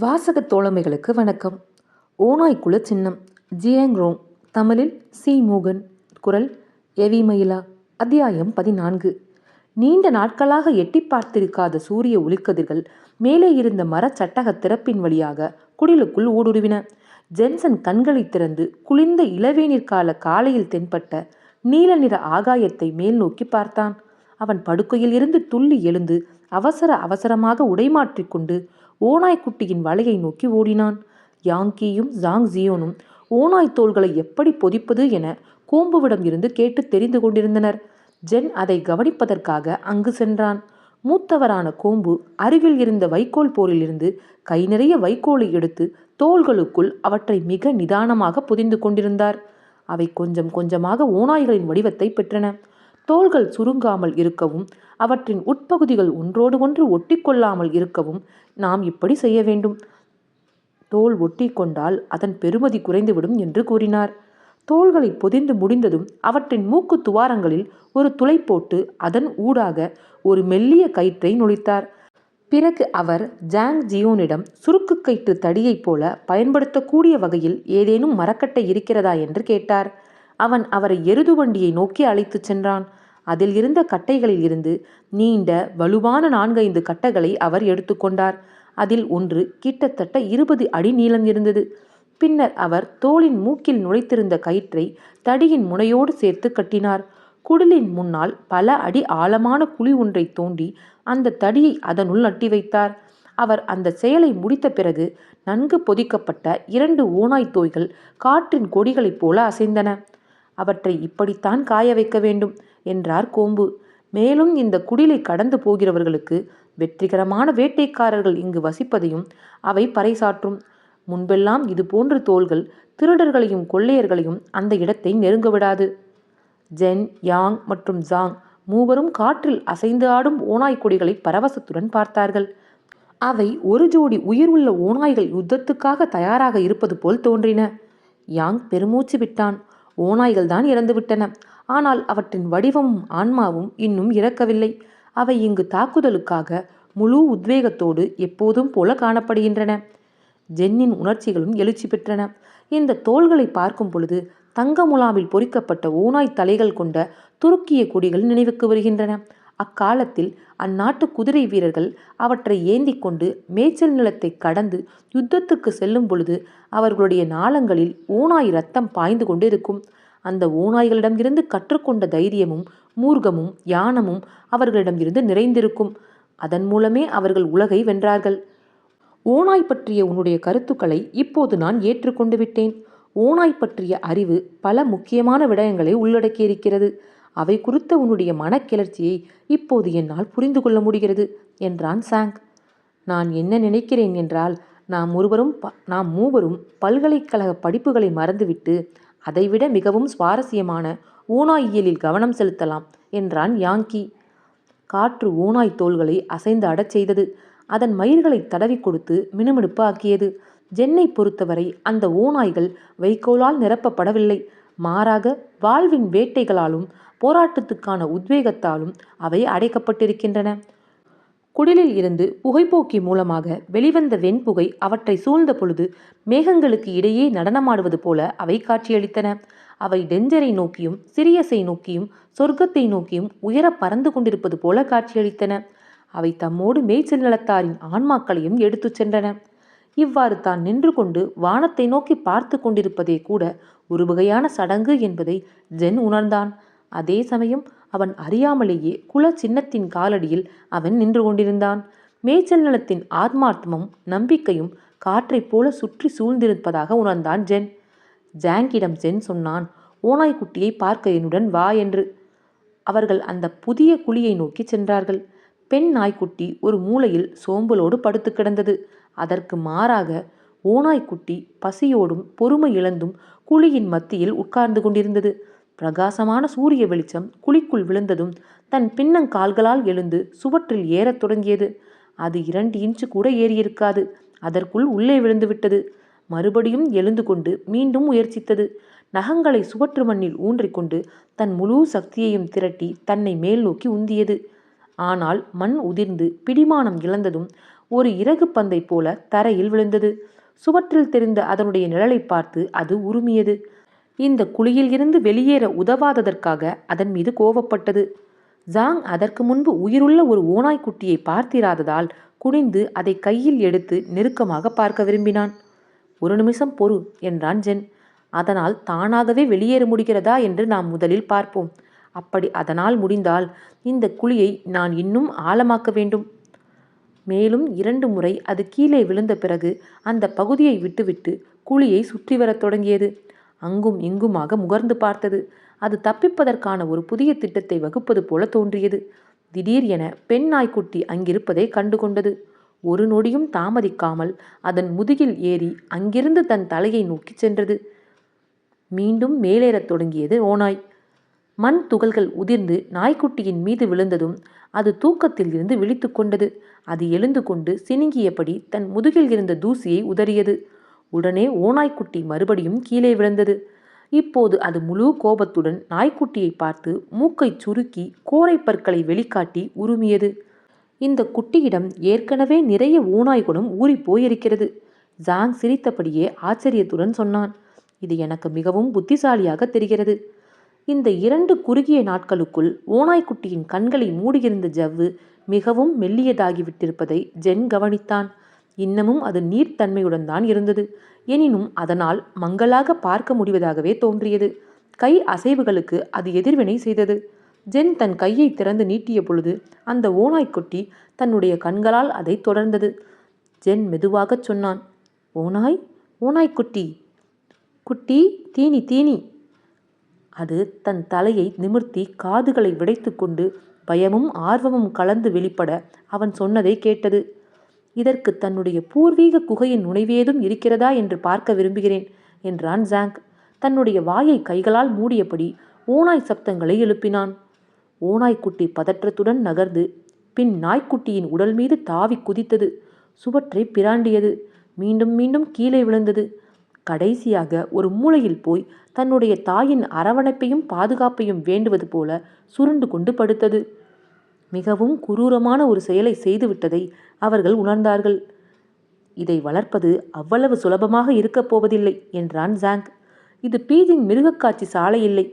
வாசக தோழமைகளுக்கு வணக்கம். ஓநாய் சின்னம் ஜியாங் ரோங் தமிழில் சி. மூகன் குரல் எவி மயிலா அத்தியாயம் பதினான்கு. நீண்ட நாட்களாக எட்டி பார்த்திருக்காத சூரிய ஒளிக்கதிர்கள் மேலே இருந்த மரச்சட்டக திறப்பின் வழியாக குடிலுக்குள் ஊடுருவின. ஜென்சன் கண்களை திறந்து குளிர்ந்த இளவேநீர் கால காலையில் தென்பட்ட நீல நிற ஆகாயத்தை மேல் நோக்கி பார்த்தான். அவன் படுக்கையில் இருந்து துள்ளி எழுந்து அவசர அவசரமாக உடைமாற்றிக் கொண்டு ஓநாய்க்குட்டியின் வலையை நோக்கி ஓடினான். யாங்கியும் ஜாங் ஜியோனும் ஓநாய் தோள்களை எப்படி பொதிப்பது என கோம்புவிடம் இருந்து கேட்டு தெரிந்து கொண்டிருந்தனர். ஜென் அதை கவனிப்பதற்காக அங்கு சென்றான். மூத்தவரான கோம்பு அருகில் இருந்த வைக்கோல் போரிலிருந்து கை நிறைய வைக்கோலை எடுத்து தோள்களுக்குள் அவற்றை மிக நிதானமாக புதிந்து கொண்டிருந்தார். அவை கொஞ்சம் கொஞ்சமாக ஓநாய்களின் வடிவத்தை பெற்றன. தோள்கள் சுருங்காமல் இருக்கவும் அவற்றின் உட்பகுதிகள் ஒன்றோடு ஒன்று ஒட்டிக்கொள்ளாமல் இருக்கவும் நாம் இப்படி செய்ய வேண்டும்? தோல் ஒட்டி கொண்டால் அதன் பெருமதி குறைந்துவிடும் என்று கூறினார். தோள்களை பொதிந்து முடிந்ததும் அவற்றின் மூக்கு துவாரங்களில் ஒரு துளை போட்டு அதன் ஊடாக ஒரு மெல்லிய கயிற்றை நுழைத்தார் பிறகு அவர் ஜாங் ஜியோனிடம் சுருக்கு கயிற்று தடியைப் போல பயன்படுத்தக்கூடிய வகையில் ஏதேனும் மரக்கட்டை இருக்கிறதா என்று கேட்டார். அவன் அவரை எருது வண்டியை நோக்கி அழைத்துச் சென்றான். அதில் இருந்த கட்டைகளில் இருந்து நீண்ட வலுவான நான்கைந்து கட்டைகளை அவர் எடுத்துக்கொண்டார் அதில் ஒன்று கிட்டத்தட்ட இருபது அடி நீளம் இருந்தது. பின்னர் அவர் தோளின் மூக்கில் நுழைத்திருந்த கயிற்றை தடியின் முனையோடு சேர்த்து கட்டினார். குடிலின் முன்னால் பல அடி ஆழமான குழி ஒன்றை தோண்டி அந்த தடியை அதனுள் நட்டி வைத்தார். அவர் அந்த செயலை முடித்த பிறகு நன்கு பொதிக்கப்பட்ட இரண்டு ஓனாய் தோய்கள் காற்றின் கொடிகளைப் போல அசைந்தன. அவற்றை இப்படித்தான் காய வைக்க வேண்டும். என்றார் கோம்பு. மேலும் இந்த குடிலை கடந்து போகிறவர்களுக்கு வெற்றிகரமான வேட்டைக்காரர்கள் இங்கு வசிப்பதையும் அவை பறைசாற்றும். முன்பெல்லாம் இது போன்ற தோள்கள் திருடர்களையும் கொள்ளையர்களையும் அந்த இடத்தை நெருங்க விடாது. ஜென் யாங் மற்றும் ஜாங் மூவரும் காற்றில் அசைந்து ஆடும் ஓநாய் கொடிகளை பரவசத்துடன் பார்த்தார்கள். அவை ஒரு ஜோடி உயிர் உள்ள ஓநாய்கள் யுத்தத்துக்காக தயாராக இருப்பது போல் தோன்றின. யாங் பெருமூச்சு விட்டான். ஓநாய்கள் தான் இறந்துவிட்டன. ஆனால் அவற்றின் வடிவமும் ஆன்மாவும் இன்னும் இறக்கவில்லை. அவை இங்கு தாக்குதலுக்காக முழு உத்வேகத்தோடு எப்போதும் போல காணப்படுகின்றன. ஜென்னின் உணர்ச்சிகளும் எழுச்சி பெற்றன. இந்த தோள்களை பார்க்கும் பொழுது தங்க முலாமில் பொறிக்கப்பட்ட ஓநாய் தலைகள் கொண்ட துருக்கிய கொடிகள் நினைவுக்கு வருகின்றன. அக்காலத்தில் அந்நாட்டு குதிரை வீரர்கள் அவற்றை ஏந்தி கொண்டு மேய்ச்சல் நிலத்தை கடந்து யுத்தத்துக்கு செல்லும் பொழுது அவர்களுடைய நாளங்களில் ஓநாய் ரத்தம் பாய்ந்து கொண்டு இருக்கும் அந்த ஓநாய்களிடமிருந்து கற்றுக்கொண்ட தைரியமும் மூர்க்கமும் யானமும் அவர்களிடமிருந்து நிறைந்திருக்கும். அதன் மூலமே அவர்கள் உலகை வென்றார்கள். ஓநாய் பற்றிய உன்னுடைய கருத்துக்களை இப்போது நான் ஏற்றுக்கொண்டு விட்டேன். ஓநாய் பற்றிய அறிவு பல முக்கியமான விடயங்களை உள்ளடக்கியிருக்கிறது. அவை குறித்த உன்னுடைய மனக்கிளர்ச்சியை இப்போது என்னால் புரிந்து கொள்ள முடிகிறது என்றான் சாங். நான் என்ன நினைக்கிறேன் என்றால் நாம் ஒருவரும் ப நாம் மூவரும் பல்கலைக்கழக படிப்புகளை மறந்துவிட்டு அதைவிட மிகவும் சுவாரஸ்யமான ஓநாயியலில் கவனம் செலுத்தலாம் என்றான் யாங்கி. காற்று ஊனாய் தோள்களை அசைந்து அடச் செய்தது. அதன் மயிர்களை தடவி கொடுத்து மினுமினுப்பு ஆக்கியது. ஜென்னை பொறுத்தவரை அந்த ஓநாய்கள் வைக்கோலால் நிரப்பப்படவில்லை. மாறாக வாழ்வின் வேட்டைகளாலும் போராட்டத்துக்கான உத்வேகத்தாலும் அவை அடைக்கப்பட்டிருக்கின்றன. குடிலில் இருந்து புகைப்போக்கி மூலமாக வெளிவந்த வெண்புகை அவற்றை சூழ்ந்த பொழுது மேகங்களுக்கு இடையே நடனமாடுவது போல அவை காட்சியளித்தன. அவை டெஞ்சரை நோக்கியும் சிரியஸை நோக்கியும் சொர்க்கத்தை நோக்கியும் உயர பறந்து கொண்டிருப்பது போல காட்சியளித்தன. அவை தம்மோடு மேய்ச்சல் நலத்தாரின் ஆன்மாக்களையும் எடுத்துச் சென்றன. இவ்வாறு தான் நின்று கொண்டு வானத்தை நோக்கி பார்த்து கொண்டிருப்பதே கூட ஒரு வகையான சடங்கு என்பதை ஜென் உணர்ந்தான். அதே சமயம் அவன் அறியாமலேயே குல சின்னத்தின் காலடியில் அவன் நின்று கொண்டிருந்தான். மேய்ச்சல் நலத்தின் ஆத்மார்த்தமும் நம்பிக்கையும் காற்றைப் போல சுற்றி சூழ்ந்திருப்பதாக உணர்ந்தான் ஜென். ஜாங்கிடம் ஜென் சொன்னான் ஓனாய்க்குட்டியை பார்க்க என்னுடன் வா என்று. அவர்கள் அந்த புதிய குழியை நோக்கி சென்றார்கள். பெண் நாய்க்குட்டி ஒரு மூலையில் சோம்பலோடு படுத்து கிடந்தது. அதற்கு மாறாக ஓனாய்க்குட்டி பசியோடும் பொறுமை இழந்தும் குழியின் மத்தியில் உட்கார்ந்து கொண்டிருந்தது. பிரகாசமான சூரிய வெளிச்சம் குழிக்குள் விழுந்ததும் தன் பின்னங்கால்களால் எழுந்து சுவற்றில் ஏறத் தொடங்கியது. அது இரண்டு இன்ச்சு கூட ஏறியிருக்காது. அதற்குள் உள்ளே விழுந்து விட்டது மறுபடியும் எழுந்து கொண்டு மீண்டும் முயற்சித்தது. நகங்களை சுவற்று மண்ணில் ஊன்றிக்கொண்டு தன் முழு சக்தியையும் திரட்டி தன்னை மேல் நோக்கி உந்தியது. ஆனால் மண் உதிர்ந்து பிடிமானம் இழந்ததும் ஒரு இறகு பந்தை போல தரையில் விழுந்தது. சுவற்றில் தெரிந்த அதனுடைய நிழலை பார்த்து அது உருமியது. இந்த குழியில் இருந்து வெளியேற உதவாததற்காக அதன் மீது கோபப்பட்டது ஜாங் அதற்கு முன்பு உயிருள்ள ஒரு ஓனாய்க்குட்டியை பார்த்திராததால் குனிந்து அதை கையில் எடுத்து நெருக்கமாக பார்க்க விரும்பினான். ஒரு நிமிஷம் பொறு என்றான் ஜென். அதனால் தானாகவே வெளியேற முடிகிறதா என்று நாம் முதலில் பார்ப்போம். அப்படி அதனால் முடிந்தால் இந்த குழியை நான் இன்னும் ஆழமாக்க வேண்டும். மேலும் இரண்டு முறை அது கீழே விழுந்த பிறகு அந்த பகுதியை விட்டுவிட்டு குழியை சுற்றி வரத் தொடங்கியது. அங்கும் இங்குமாக முகர்ந்து பார்த்தது. அது தப்பிப்பதற்கான ஒரு புதிய திட்டத்தை வகுப்பது போல தோன்றியது. திடீர் என பெண் நாய்க்குட்டி அங்கிருப்பதை கண்டுகொண்டது. ஒரு நொடியும் தாமதிக்காமல் அதன் முதுகில் ஏறி அங்கிருந்து தன் தலையை நோக்கிச் சென்றது. மீண்டும் மேலேறத் தொடங்கியது ஓநாய். மண் துகள்கள் உதிர்ந்து நாய்க்குட்டியின் மீது விழுந்ததும் அது தூக்கத்தில் இருந்து விழித்து கொண்டது. அது எழுந்து கொண்டு சினுங்கியபடி தன் முதுகில் இருந்த தூசியை உதறியது. உடனே ஓநாய்க்குட்டி மறுபடியும் கீழே விழுந்தது. இப்போது அது முழு கோபத்துடன் நாய்க்குட்டியை பார்த்து மூக்கைச் சுருக்கி கோரை பற்களை வெளிக்காட்டி உருமியது. இந்த குட்டியிடம் ஏற்கனவே நிறைய ஓநாய் குணம் ஊறிப் போயிருக்கிறது. ஜாங் சிரித்தபடியே ஆச்சரியத்துடன் சொன்னான். இது எனக்கு மிகவும் புத்திசாலியாக தெரிகிறது. இந்த இரண்டு குறுகிய நாட்களுக்குள் ஓநாய்க்குட்டியின் கண்களை மூடியிருந்த ஜவ்வு மிகவும் மெல்லியதாகிவிட்டிருப்பதை ஜென் கவனித்தான். இன்னமும் அது நீர்த்தன்மையுடன் தான் இருந்தது. எனினும் அதனால் மங்களாக பார்க்க முடிவதாகவே தோன்றியது. கை அசைவுகளுக்கு அது எதிர்வினை செய்தது. ஜென் தன் கையை திறந்து நீட்டிய பொழுது அந்த ஓநாய்க்குட்டி தன்னுடைய கண்களால் அதை தொடர்ந்தது. ஜென் மெதுவாகச் சொன்னான் ஓநாய் ஓனாய்க்குட்டி குட்டி தீனி தீனி. அது தன் தலையை நிமிர்த்தி காதுகளை விடைத்துக்கொண்டு பயமும் ஆர்வமும் கலந்து வெளிப்பட அவன் சொன்னதை கேட்டது. இதற்கு தன்னுடைய பூர்வீக குகையின் நுழைவேதும் இருக்கிறதா என்று பார்க்க விரும்புகிறேன் என்றான் ஜாங் தன்னுடைய வாயை கைகளால் மூடியபடி ஓநாய் சப்தங்களை எழுப்பினான். ஓனாய்க்குட்டி பதற்றத்துடன் நகர்ந்து பின் நாய்க்குட்டியின் உடல் மீது தாவி குதித்தது. சுவற்றை பிராண்டியது. மீண்டும் மீண்டும் கீழே விழுந்தது. கடைசியாக ஒரு மூலையில் போய் தன்னுடைய தாயின் அரவணைப்பையும் பாதுகாப்பையும் வேண்டுவது போல சுருண்டு கொண்டு படுத்தது. மிகவும் குரூரமான ஒரு செயலை செய்துவிட்டதை அவர்கள் உணர்ந்தார்கள். இதை வளர்ப்பது அவ்வளவு சுலபமாக இருக்கப் போவதில்லை என்றான் ஜாங் இது பீஜிங் மிருகக்காட்சி சாலை இல்லை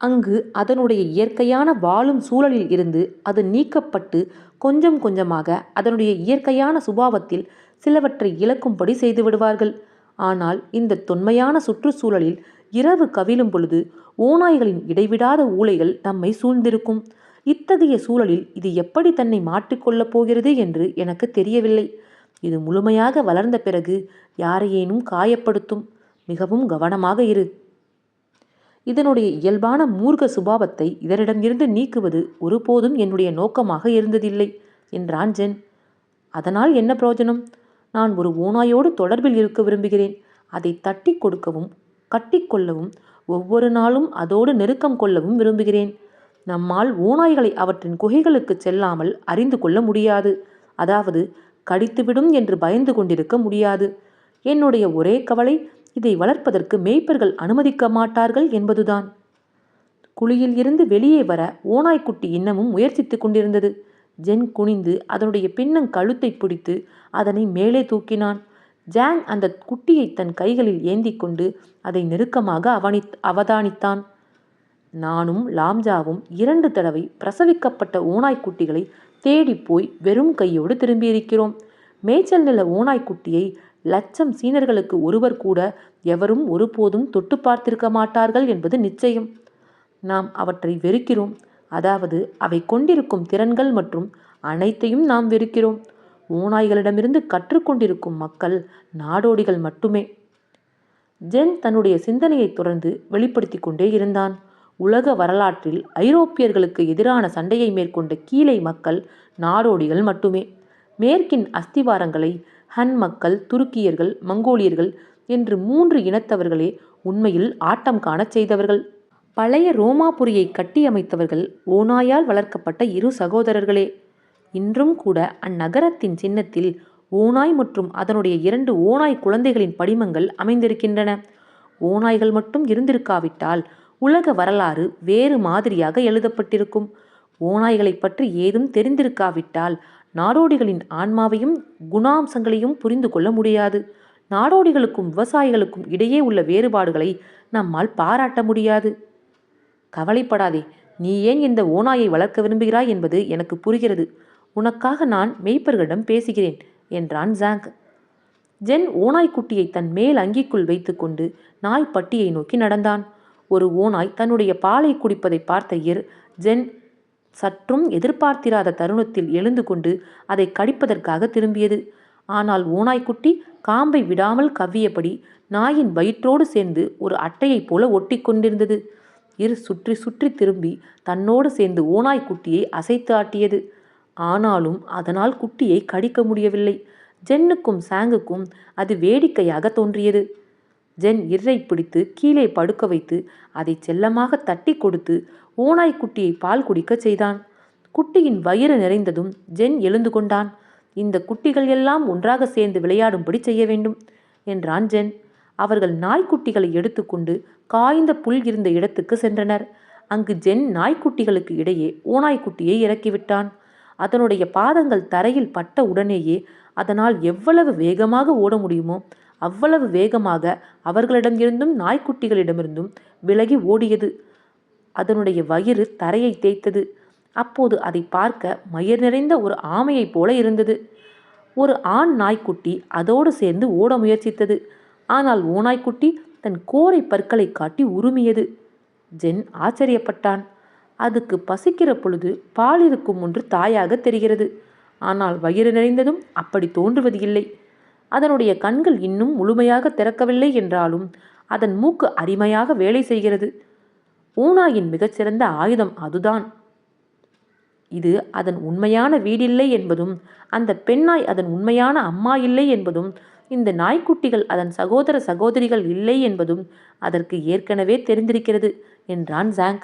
அங்கு அதனுடைய இயற்கையான வாழும் சூழலில் இருந்து அது நீக்கப்பட்டு கொஞ்சம் கொஞ்சமாக அதனுடைய இயற்கையான சுபாவத்தில் சிலவற்றை இழக்கும்படி செய்து விடுவார்கள். ஆனால் இந்த தொன்மையான சுற்றுச்சூழலில் இரவு கவிழும் பொழுது ஓநாய்களின் இடைவிடாத ஊளைகள் நம்மை சூழ்ந்திருக்கும். இத்தகைய சூழலில் இது எப்படி தன்னை மாட்டிக்கொள்ளப் போகிறது என்று எனக்கு தெரியவில்லை. இது முழுமையாக வளர்ந்த பிறகு யாரையேனும் காயப்படுத்தும் மிகவும் கவனமாக இரு. இதனுடைய இயல்பான மூர்க்க சுபாவத்தை இதனிடமிருந்து நீக்குவது ஒருபோதும் என்னுடைய நோக்கமாக இருந்ததில்லை என்றான் ஜென். அதனால் என்ன பிரயோஜனம்? நான் ஒரு ஓனாயோடு தொடர்பில் இருக்க விரும்புகிறேன். அதை தட்டி கொடுக்கவும் கட்டிக்கொள்ளவும் ஒவ்வொரு நாளும் அதோடு நெருக்கம் கொள்ளவும் விரும்புகிறேன். நம்மால் ஓநாய்களை அவற்றின் குகைகளுக்கு செல்லாமல் அறிந்து கொள்ள முடியாது. அதாவது கடித்துவிடும் என்று பயந்து கொண்டிருக்க முடியாது. என்னுடைய ஒரே கவலை இதை வளர்ப்பதற்கு மேய்ப்பர்கள் அனுமதிக்க மாட்டார்கள் என்பதுதான். குழியில் இருந்து வெளியே வர ஓநாய்க்குட்டி இன்னமும் முயற்சித்துக் கொண்டிருந்தது. ஜென் குனிந்து அதனுடைய பின்னங் கழுத்தை பிடித்து அதனை மேலே தூக்கினான். ஜாங் அந்த குட்டியை தன் கைகளில் ஏந்தி கொண்டு அதை நெருக்கமாக அவனி அவதானித்தான். நானும் லாம்ஜாவும் இரண்டு தடவை பிரசவிக்கப்பட்ட ஓனாய்க்குட்டிகளை தேடி போய் வெறும் கையோடு திரும்பியிருக்கிறோம். மேய்ச்சல் நில ஓனாய்க்குட்டியை லட்சம் சீனர்களுக்கு ஒருவர் கூட எவரும் ஒருபோதும் தொட்டு பார்த்திருக்க மாட்டார்கள் என்பது நிச்சயம். நாம் அவற்றை வெறுக்கிறோம். அதாவது அவை கொண்டிருக்கும் திறன்கள் மற்றும் அனைத்தையும் நாம் வெறுக்கிறோம். ஓநாய்களிடமிருந்து கற்றுக்கொண்டிருக்கும் மக்கள் நாடோடிகள் மட்டுமே. ஜென் தன்னுடைய சிந்தனையை தொடர்ந்து வெளிப்படுத்தி கொண்டே இருந்தான். உலக வரலாற்றில் ஐரோப்பியர்களுக்கு எதிரான சண்டையை மேற்கொண்ட கீழை மக்கள் நாடோடிகள் மட்டுமே. மேற்கின் அஸ்திவாரங்களை ஹன் மக்கள் துருக்கியர்கள் மங்கோலியர்கள் என்று மூன்று இனத்தவர்களே உண்மையில் ஆட்டம் காணச் செய்தவர்கள். பழைய ரோமாபுரியை கட்டியமைத்தவர்கள் ஓநாயால் வளர்க்கப்பட்ட இரு சகோதரர்களே. இன்றும் கூட அந்நகரத்தின் சின்னத்தில் ஓநாய் மற்றும் அதனுடைய இரண்டு ஓநாய் குழந்தைகளின் படிமங்கள் அமைந்திருக்கின்றன. ஓநாய்கள் மட்டும் இருந்திருக்காவிட்டால் உலக வரலாறு வேறு மாதிரியாக எழுதப்பட்டிருக்கும். ஓநாய்களைப் பற்றி ஏதும் தெரிந்திருக்காவிட்டால் நாடோடிகளின் ஆன்மாவையும் குணாம்சங்களையும் புரிந்து கொள்ள முடியாது. நாடோடிகளுக்கும் விவசாயிகளுக்கும் இடையே உள்ள வேறுபாடுகளை நம்மால் பாராட்ட முடியாது. கவலைப்படாதே நீ ஏன் இந்த ஓநாயை வளர்க்க விரும்புகிறாய் என்பது எனக்கு புரிகிறது. உனக்காக நான் மேய்ப்பர்களிடம் பேசுகிறேன் என்றான் ஜாங்க். ஜென் ஓநாய்க்குட்டியை தன் மேல் அங்கிக்குள் வைத்துக்கொண்டு நாய் பட்டியை நோக்கி நடந்தான். ஒரு ஓநாய் தன்னுடைய பாலை குடிப்பதை பார்த்த இர் ஜென் சற்றும் எதிர்பார்த்திராத தருணத்தில் எழுந்து கொண்டு அதை கடிப்பதற்காக திரும்பியது. ஆனால் ஓநாய்க்குட்டி காம்பை விடாமல் கவ்வியபடி நாயின் வயிற்றோடு சேர்ந்து ஒரு அட்டையைப் போல ஒட்டி கொண்டிருந்தது. இரு சுற்றி சுற்றி திரும்பி தன்னோடு சேர்ந்து ஓநாய்க்குட்டியை அசைத்து ஆட்டியது. ஆனாலும் அதனால் குட்டியை கடிக்க முடியவில்லை. ஜென்னுக்கும் சாங்குக்கும் அது வேடிக்கையாக தோன்றியது. ஜென் இர்ரை பிடித்து கீழே படுக்க வைத்து அதை செல்லமாக தட்டி கொடுத்து ஓநாய்க்குட்டியை பால் குடிக்கச் செய்தான். குட்டியின் வயிறு நிறைந்ததும் ஜென் எழுந்து கொண்டான். இந்த குட்டிகள் எல்லாம் ஒன்றாக சேர்ந்து விளையாடும்படி செய்ய வேண்டும் என்றான் ஜென். அவர்கள் நாய்க்குட்டிகளை எடுத்துக்கொண்டு காய்ந்த புல் இருந்த இடத்துக்கு சென்றனர். அங்கு ஜென் நாய்க்குட்டிகளுக்கு இடையே ஓநாய்க்குட்டியை இறக்கிவிட்டான். அதனுடைய பாதங்கள் தரையில் பட்ட உடனேயே அதனால் எவ்வளவு வேகமாக ஓட முடியுமோ அவ்வளவு வேகமாக அவர்களிடமிருந்தும் நாய்க்குட்டிகளிடமிருந்தும் விலகி ஓடியது. அதனுடைய வயிறு தரையை தேய்த்தது. அப்போது அதை பார்க்க மயிர் நிறைந்த ஒரு ஆமையைப் போல இருந்தது. ஒரு ஆண் நாய்க்குட்டி அதோடு சேர்ந்து ஓட முயற்சித்தது. ஆனால் ஓநாய்க்குட்டி தன் கோரை பற்களை காட்டி உருமியது. ஜென் ஆச்சரியப்பட்டான். அதுக்கு பசிக்கிற பொழுது பால் இருக்கும் ஒன்று தாயாக தெரிகிறது. ஆனால் வயிறு நிறைந்ததும் அப்படி தோன்றுவது இல்லை அதனுடைய கண்கள் இன்னும் முழுமையாக திறக்கவில்லை என்றாலும் அதன் மூக்கு அருமையாக வேலை செய்கிறது. ஊனாயின் மிகச்சிறந்த ஆயுதம் அதுதான். இது அதன் உண்மையான வீடில்லை என்பதும் அந்த பெண்ணாய் அதன் உண்மையான அம்மா இல்லை என்பதும் இந்த நாய்க்குட்டிகள் அதன் சகோதர சகோதரிகள் இல்லை என்பதும் அதற்கு ஏற்கனவே தெரிந்திருக்கிறது என்றான் ஜாங்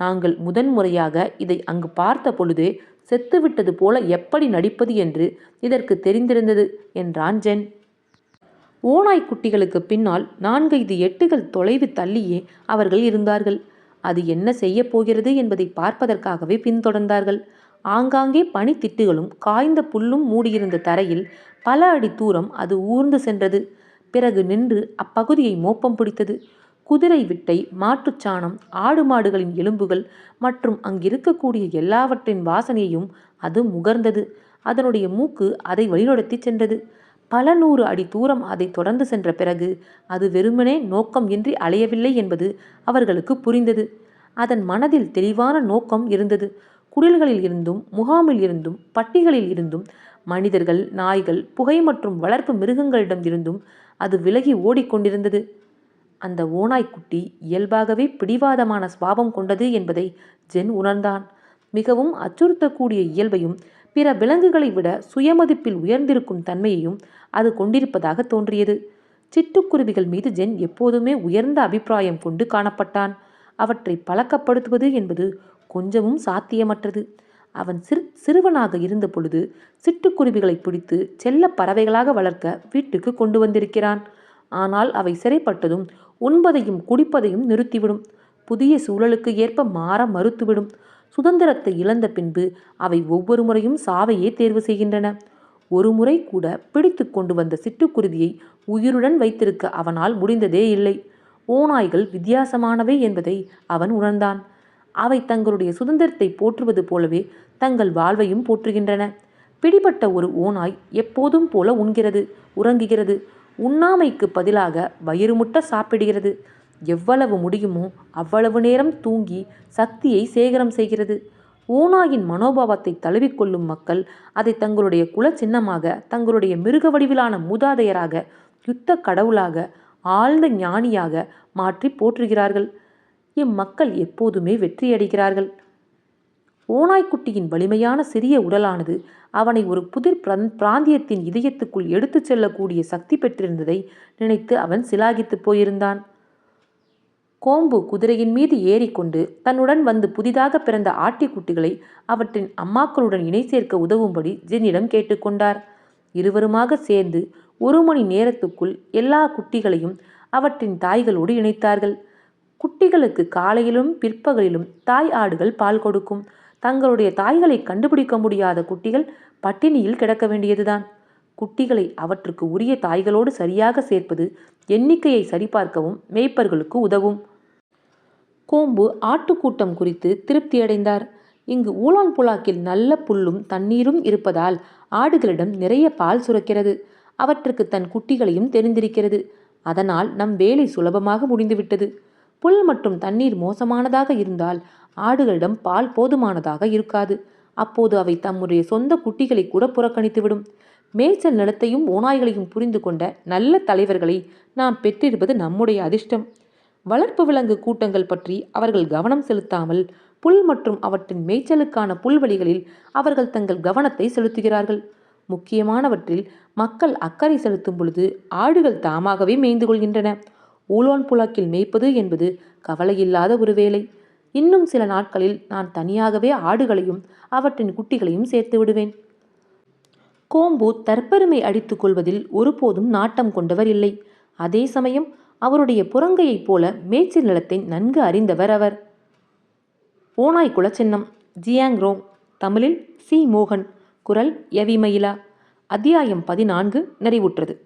நாங்கள் முதன்முறையாக இதை அங்கு பார்த்த பொழுது செத்துவிட்டது போல எப்படி நடிப்பது என்று இதற்கு தெரிந்திருந்தது என்றான் ஜென். ஓநாய்க்குட்டிகளுக்கு பின்னால் நான்கைந்து எட்டுகள் தொலைவு தள்ளியே அவர்கள் இருந்தார்கள். அது என்ன செய்யப் போகிறது என்பதை பார்ப்பதற்காகவே பின்தொடர்ந்தார்கள். ஆங்காங்கே பனித்திட்டுகளும் காய்ந்த புல்லும் மூடியிருந்த தரையில் பல அடி தூரம் அது ஊர்ந்து சென்றது. பிறகு நின்று அப்பகுதியை மோப்பம் பிடித்தது. குதிரை விட்டை மாட்டுச்சாணம் ஆடு மாடுகளின் எலும்புகள் மற்றும் அங்கிருக்கக்கூடிய எல்லாவற்றின் வாசனையையும் அது முகர்ந்தது. அதனுடைய மூக்கு அதை வழிநடத்தி சென்றது. பல நூறு அடி தூரம் அதை தொடர்ந்து சென்ற பிறகு அது வெறுமனே நோக்கம் இன்றி அலையவில்லை என்பது அவர்களுக்கு புரிந்தது. அதன் மனதில் தெளிவான நோக்கம் இருந்தது. குடில்களில் இருந்தும் முகாமில் இருந்தும் பட்டிகளில் இருந்தும் மனிதர்கள் நாய்கள் புகை மற்றும் வளர்ப்பு மிருகங்களிடம் இருந்தும் அது விலகி ஓடிக்கொண்டிருந்தது. அந்த ஓநாய்க்குட்டி இயல்பாகவே பிடிவாதமான சுவாபம் கொண்டது என்பதை ஜென் உணர்ந்தான். மிகவும் அச்சுறுத்தக்கூடிய இயல்பையும் பிற விலங்குகளை விட சுயமதிப்பில் உயர்ந்திருக்கும் தன்மையையும் அது கொண்டிருப்பதாக தோன்றியது. சிட்டுக்குருவிகள் மீது ஜென் எப்போதுமே உயர்ந்த அபிப்பிராயம் கொண்டு காணப்பட்டான். அவற்றை பழக்கப்படுத்துவது என்பது கொஞ்சமும் சாத்தியமற்றது. அவன் சிறு சிறுவனாக இருந்த பொழுது சிட்டுக்குருவிகளை பிடித்து செல்ல பறவைகளாக வளர்க்க வீட்டுக்கு கொண்டு வந்திருக்கிறான். ஆனால் அவை சிறைப்பட்டதும் உண்பதையும் குடிப்பதையும் நிறுத்திவிடும். புதிய சூழலுக்கு ஏற்ப மாற மறுத்துவிடும். சுதந்திரத்தை இழந்த பின்பு அவை ஒவ்வொரு முறையும் சாவையே தேர்வு செய்கின்றன. ஒரு முறை கூட பிடித்து கொண்டு வந்த சிட்டுக்குருதியை உயிருடன் வைத்திருக்க அவனால் முடிந்ததே இல்லை. ஓநாய்கள் வித்தியாசமானவை என்பதை அவன் உணர்ந்தான். அவை தங்களுடைய சுதந்திரத்தை போற்றுவது போலவே தங்கள் வாழ்வையும் போற்றுகின்றன. பிடிபட்ட ஒரு ஓநாய் எப்போதும் போல உண்கிறது உறங்குகிறது. உண்ணாமைக்கு பதிலாக வயிறு முட்ட சாப்பிடுகிறது. எவ்வளவு முடியுமோ அவ்வளவு நேரம் தூங்கி சக்தியை சேகரம் செய்கிறது. ஓநாயின் மனோபாவத்தை தழுவிக்கொள்ளும் மக்கள் அதை தங்களுடைய குலச்சின்னமாக தங்களுடைய மிருக வடிவிலான மூதாதையராக யுத்த கடவுளாக ஆழ்ந்த ஞானியாக மாற்றி போற்றுகிறார்கள். இம்மக்கள் எப்போதுமே வெற்றியடைகிறார்கள். ஓநாய்க்குட்டியின் வலிமையான சிறிய உடலானது அவனை ஒரு புதிர் பிராந்தியத்தின் இதயத்துக்குள் எடுத்துச் செல்லக்கூடிய சக்தி பெற்றிருந்ததை நினைத்து அவன் சிலாகித்து போயிருந்தான். கோம்பு குதிரையின் மீது ஏறிக்கொண்டு தன்னுடன் வந்து புதிதாக பிறந்த ஆட்டிக்குட்டிகளை அவற்றின் அம்மாக்களுடன் இணை சேர்க்க உதவும்படி ஜென்னிடம் கேட்டுக்கொண்டார் இருவருமாக சேர்ந்து ஒரு மணி நேரத்துக்குள் எல்லா குட்டிகளையும் அவற்றின் தாய்களோடு இணைத்தார்கள். குட்டிகளுக்கு காலையிலும் பிற்பகலிலும் தாய் ஆடுகள் பால் கொடுக்கும். தங்களுடைய தாய்களை கண்டுபிடிக்க முடியாத குட்டிகள் பட்டினியில் கிடக்க வேண்டியதுதான். குட்டிகளை அவற்றுக்கு உரிய தாய்களோடு சரியாக சேர்ப்பது எண்ணிக்கையை சரிபார்க்கவும் மேய்ப்பர்களுக்கு உதவும். கோம்பு ஆட்டுக்கூட்டம் குறித்து திருப்தியடைந்தார். இங்கு ஊலான் புலாக்கில் நல்ல புல்லும் தண்ணீரும் இருப்பதால் ஆடுகளிடம் நிறைய பால் சுரக்கிறது. அவற்றுக்கு தன் குட்டிகளையும் தெரிந்திருக்கிறது. அதனால் நம் வேலை சுலபமாக முடிந்துவிட்டது. புல் மற்றும் தண்ணீர் மோசமானதாக இருந்தால் ஆடுகளிடம் பால் போதுமானதாக இருக்காது. அப்போது அவை தம்முடைய சொந்த குட்டிகளை கூட புறக்கணித்துவிடும். மேய்ச்சல் நிலத்தையும் ஓநாய்களையும் புரிந்து கொண்ட நல்ல தலைவர்களை நாம் பெற்றிருப்பது நம்முடைய அதிர்ஷ்டம். வளர்ப்பு விலங்கு கூட்டங்கள் பற்றி அவர்கள் கவனம் செலுத்தாமல் புல் மற்றும் அவற்றின் மேய்ச்சலுக்கான புல்வெளிகளில் அவர்கள் தங்கள் கவனத்தை செலுத்துகிறார்கள். முக்கியமானவற்றில் மக்கள் அக்கறை செலுத்தும் பொழுது ஆடுகள் தாமாகவே மேய்ந்து கொள்கின்றன. ஊலோன் புலாக்கில் மேய்ப்பது என்பது கவலையில்லாத ஒரு வேலை. இன்னும் சில நாட்களில் நான் தனியாகவே ஆடுகளையும் அவற்றின் குட்டிகளையும் சேர்த்து விடுவேன். கோம்பு தற்பெருமை அடித்துக் கொள்வதில் ஒருபோதும் நாட்டம் கொண்டவர் இல்லை. அதே சமயம் அவருடைய புறங்கையைப் போல மேய்ச்சல் நிலத்தை நன்கு அறிந்தவர் அவர். ஓனாய் குலச்சின்னம் ஜியாங் ரோங் தமிழில் சி மோகன் குரல் எவி மயிலா அத்தியாயம் பதினான்கு நிறைவுற்றது.